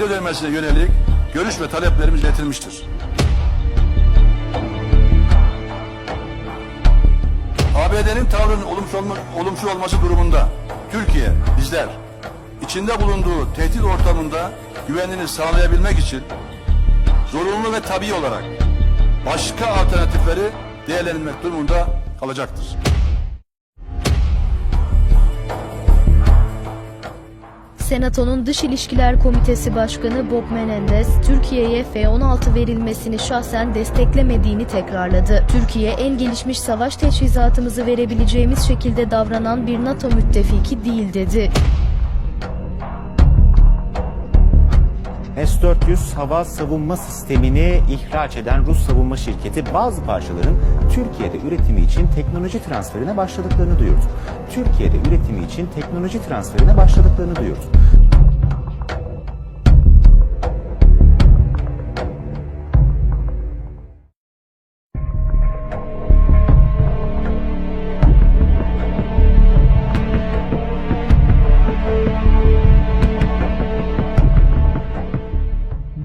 ödenmesine yönelik görüş ve taleplerimiz iletilmiştir. ABD'nin tavrının olumsuz, olma, olumsuz olması durumunda Türkiye, bizler içinde bulunduğu tehdit ortamında güvenliğini sağlayabilmek için zorunlu ve tabii olarak başka alternatifleri değerlendirmek durumunda kalacaktır. Senato'nun Dış İlişkiler Komitesi Başkanı Bob Menendez, Türkiye'ye F-16 verilmesini şahsen desteklemediğini tekrarladı. Türkiye, en gelişmiş savaş teçhizatımızı verebileceğimiz şekilde davranan bir NATO müttefiki değil dedi. S-400 hava savunma sistemini ihraç eden Rus savunma şirketi bazı parçaların Türkiye'de üretimi için teknoloji transferine başladıklarını duyurdu. Türkiye'de üretimi için teknoloji transferine başladıklarını duyurdu.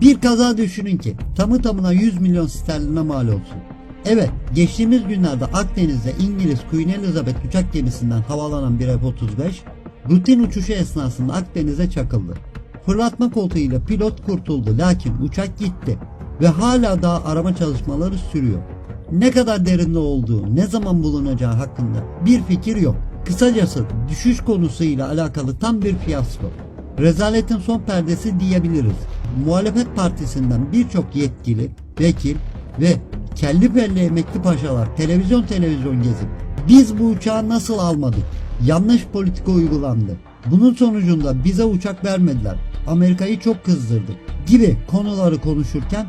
Bir kaza düşünün ki tamı tamına 100 milyon sterline mal olsun. Evet, geçtiğimiz günlerde Akdeniz'de İngiliz Queen Elizabeth uçak gemisinden havalanan bir F-35 rutin uçuşu esnasında Akdeniz'e çakıldı. Fırlatma koltuğuyla pilot kurtuldu lakin uçak gitti ve hala daha arama çalışmaları sürüyor. Ne kadar derinde olduğu, ne zaman bulunacağı hakkında bir fikir yok. Kısacası düşüş konusuyla alakalı tam bir fiyasko. Rezaletin son perdesi diyebiliriz. Muhalefet partisinden birçok yetkili, vekil ve kelli belli emekli paşalar televizyon televizyon gezip biz bu uçağı nasıl almadık? Yanlış politika uygulandı. Bunun sonucunda bize uçak vermediler. Amerika'yı çok kızdırdık gibi konuları konuşurken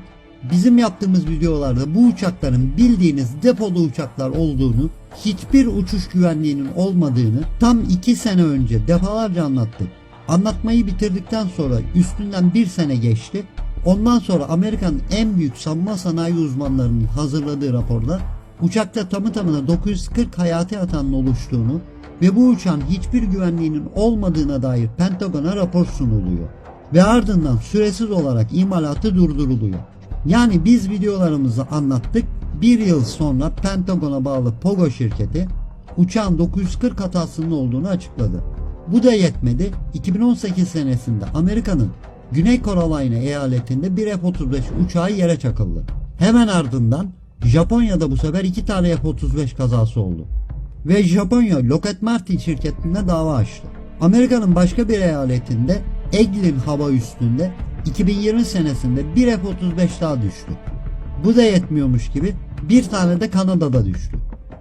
bizim yaptığımız videolarda bu uçakların bildiğiniz depolu uçaklar olduğunu, hiçbir uçuş güvenliğinin olmadığını tam 2 sene önce defalarca anlattık. Anlatmayı bitirdikten sonra üstünden bir sene geçti. Ondan sonra Amerika'nın en büyük savunma sanayi uzmanlarının hazırladığı raporda uçakta tamı tamına 940 hayati hatanın oluştuğunu ve bu uçağın hiçbir güvenliğinin olmadığına dair Pentagon'a rapor sunuluyor. Ve ardından süresiz olarak imalatı durduruluyor. Yani biz videolarımızı anlattık. Bir yıl sonra Pentagon'a bağlı Pogo şirketi uçağın 940 hatasının olduğunu açıkladı. Bu da yetmedi. 2018 senesinde Amerika'nın Güney Carolina eyaletinde bir F-35 uçağı yere çakıldı. Hemen ardından Japonya'da bu sefer iki tane F-35 kazası oldu. Ve Japonya Lockheed Martin şirketine dava açtı. Amerika'nın başka bir eyaletinde Eglin hava üstünde 2020 senesinde bir F-35 daha düştü. Bu da yetmiyormuş gibi bir tane de Kanada'da düştü.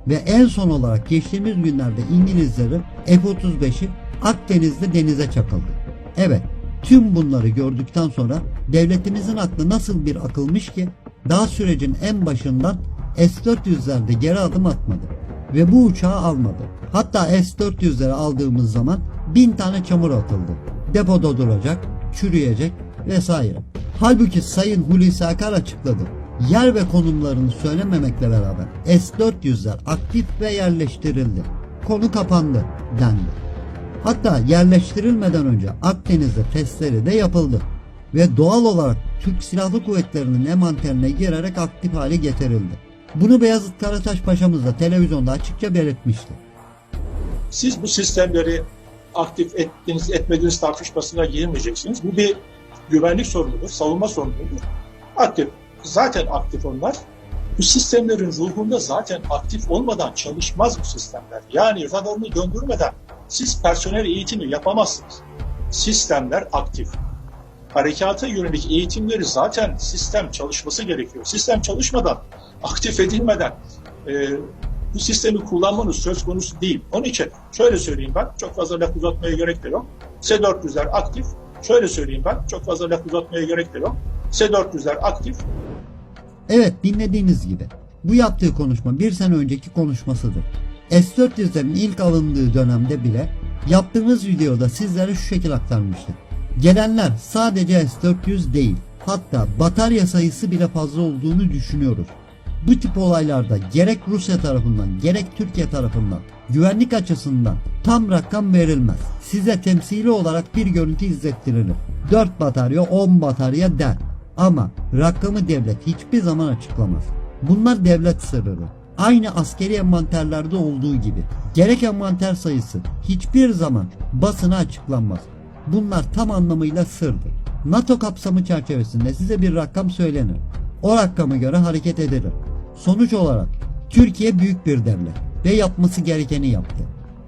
Ve en son olarak geçtiğimiz günlerde İngilizlerin F-35'i Akdeniz'de denize çakıldı. Evet, tüm bunları gördükten sonra devletimizin aklı nasıl bir akılmış ki daha sürecin en başından S-400'lerde geri adım atmadı ve bu uçağı almadı. Hatta S-400'leri aldığımız zaman bin tane çamur atıldı. Depoda duracak, çürüyecek vesaire. Halbuki Sayın Hulusi Akar açıkladı. Yer ve konumlarını söylememekle beraber S-400'ler aktif ve yerleştirildi. Konu kapandı dendi. Hatta yerleştirilmeden önce Akdeniz'de testleri de yapıldı ve doğal olarak Türk Silahlı Kuvvetleri'nin envanterine girerek aktif hale getirildi. Bunu Beyazıt Karataş Paşa'mız da televizyonda açıkça belirtmişti. Siz bu sistemleri aktif ettiğiniz etmediğiniz tartışmasına girmeyeceksiniz. Bu bir güvenlik sorunudur, savunma sorunudur. Aktif, zaten aktif onlar. Bu sistemlerin ruhunda zaten aktif olmadan çalışmaz bu sistemler. Yani radarını döndürmeden siz personel eğitimi yapamazsınız. Sistemler aktif. Harekata yönelik eğitimleri zaten sistem çalışması gerekiyor. Sistem çalışmadan, aktif edilmeden e, bu sistemi kullanmanız söz konusu değil. Onun için şöyle söyleyeyim ben, çok fazla laf uzatmaya gerek de yok. S-400'ler aktif. Şöyle söyleyeyim ben, çok fazla laf uzatmaya gerek de yok. S-400'ler aktif. Evet dinlediğiniz gibi bu yaptığı konuşma bir sene önceki konuşmasıdır. S-400'lerin ilk alındığı dönemde bile yaptığımız videoda sizlere şu şekil aktarmıştık. Gelenler sadece S-400 değil hatta batarya sayısı bile fazla olduğunu düşünüyoruz. Bu tip olaylarda gerek Rusya tarafından gerek Türkiye tarafından güvenlik açısından tam rakam verilmez. Size temsili olarak bir görüntü izlettirilir. 4 batarya 10 batarya der. Ama rakamı devlet hiçbir zaman açıklamaz. Bunlar devlet sırrıdır. Aynı askeri envanterlerde olduğu gibi. Gerek envanter sayısı hiçbir zaman basına açıklanmaz. Bunlar tam anlamıyla sırdır. NATO kapsamı çerçevesinde size bir rakam söylenir. O rakama göre hareket edilir. Sonuç olarak Türkiye büyük bir devlet ve yapması gerekeni yaptı.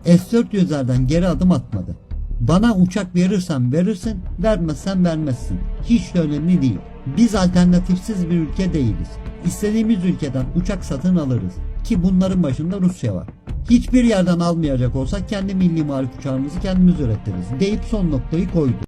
S-400'lerden geri adım atmadı. Bana uçak verirsen verirsin, vermezsen vermezsin. Hiç de önemli değil. Biz alternatifsiz bir ülke değiliz. İstediğimiz ülkeden uçak satın alırız. Ki bunların başında Rusya var. Hiçbir yerden almayacak olsak kendi milli marif uçağımızı kendimiz üretiriz deyip son noktayı koydu.